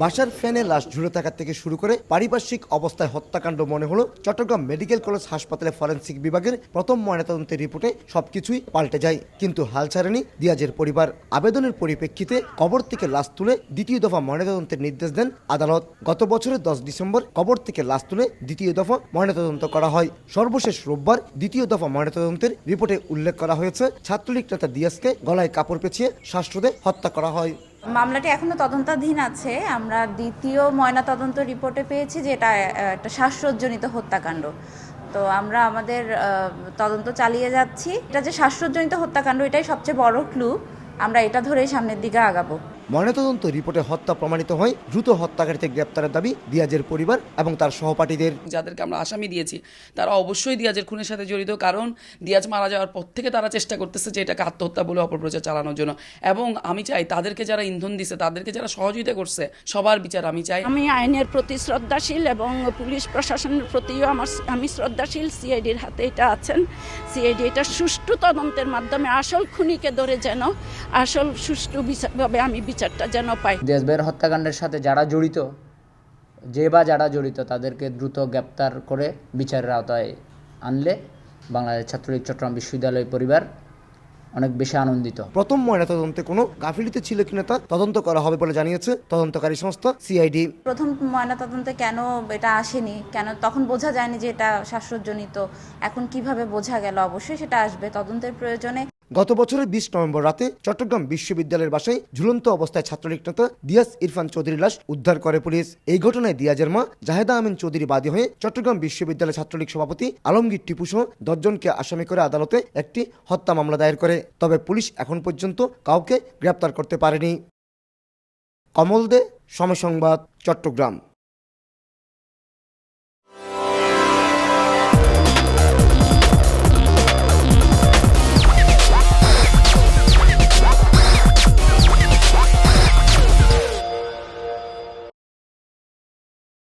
বাসার ফ্যানে লাশ ঝুলে থাকার থেকে শুরু করে পারিপার্শ্বিক অবস্থায় হত্যাকাণ্ড মনে হলো চট্টগ্রাম মেডিকেল কলেজ হাসপাতালে ফরেন্সিক বিভাগের প্রথম ময়নাতদন্তের রিপোর্টে সবকিছুই পাল্টে যায়, কিন্তু হাল ছাড়েনি দিয়াজের পরিবার। আবেদনের পরিপ্রেক্ষিতে কবর থেকে লাশ তুলে দ্বিতীয় দফা ময়নাতদন্তের নির্দেশ দেন আদালত। গত বছরের দশ ডিসেম্বর কবর থেকে লাশ তুলে দ্বিতীয় দফা ময়নাতদন্ত করা হয়। সর্বশেষ রোববার দ্বিতীয় দফা ময়নাতদন্তের রিপোর্টে উল্লেখ করা হয়েছে, ছাত্রলীগ নেতা দিয়াজকে গলায় কাপড় পেঁচিয়ে শ্বাসরোধে হত্যা করা হয়? মামলাটি এখনও তদন্তাধীন আছে। আমরা দ্বিতীয় ময়না তদন্ত রিপোর্টে পেয়েছি যে এটা একটা শ্বাসরোধজনিত হত্যাকাণ্ড। তো আমরা আমাদের তদন্ত চালিয়ে যাচ্ছি। এটা যে শ্বাসরোধজনিত হত্যাকাণ্ড, এটাই সবচেয়ে বড় ক্লু আমরা এটা ধরেই সামনের দিকে আগাবো। ময়নাতদন্ত রিপোর্টে হত্যা প্রমাণিত হয়। দ্রুত হত্যাকারীতে গ্রেপ্তারের দাবি দিয়াজের পরিবার এবং তার সহপাঠীদের। যাদেরকে আমরা আসামি দিয়েছি তারা অবশ্যই দিয়াজের খুনের সাথে জড়িত কারণ দিয়াজ মারা যাওয়ার পর থেকে তারা চেষ্টা করতেছে যে এটাকে আত্মহত্যা বলে অপপ্রচার চালানোর জন্য। এবং আমি চাই তাদেরকে যারা ইন্ধন দিছে তাদেরকে যারা সহযোগিতা করছে সবার বিচার আমি চাই। আমি আইনের প্রতি শ্রদ্ধাশীল এবং পুলিশ প্রশাসনের প্রতিও আমার আমি শ্রদ্ধাশীল। সিআইডির হাতে এটা আছেন। সিআইডি এটা সুষ্ঠু তদন্তের মাধ্যমে আসল খুনিকে ধরে যেন আসল সুষ্ঠু বিচারভাবে আমি বিচারটা যেন পাই দেশবের হত্যাকাণ্ডের সাথে যারা জড়িত যে বা যারা জড়িত তাদেরকে দ্রুত গ্রেপ্তার করে বিচারের আওতায় আনলে বাংলাদেশ ছাত্রলীগ চট্টগ্রাম বিশ্ববিদ্যালয় পরিবার অনেক বেশি আনন্দিত। প্রথম ময়নাতদন্তে কোনো গাফিলিতে ছিল কিনা তা তদন্ত করা হবে বলে জানিয়েছে তদন্তকারী সংস্থা সিআইডি। প্রথম ময়না তদন্তে কেন এটা আসেনি? কেন তখন বোঝা যায়নি যে এটা শ্বাসরোধজনিত। এখন কীভাবে বোঝা গেল? অবশ্যই সেটা আসবে। তদন্তের প্রয়োজনে গত বছরের বিশ নভেম্বর রাতে চট্টগ্রাম বিশ্ববিদ্যালয়ের বাসায় ঝুলন্ত অবস্থায় ছাত্রলীগ নেতা দিয়াস ইরফান চৌধুরীর লাশ উদ্ধার করে পুলিশ। এই ঘটনায় দিয়াজের মা জাহেদা আমিন চৌধুরী বাদী হয়ে চট্টগ্রাম বিশ্ববিদ্যালয় ছাত্রলীগ সভাপতি আলমগীর টিপু সহ দশজনকে আসামি করে আদালতে একটি হত্যা মামলা দায়ের করে। তবে পুলিশ এখন পর্যন্ত কাউকে গ্রেপ্তার করতে পারেনি। কমল দে, সময় সংবাদ, চট্টগ্রাম।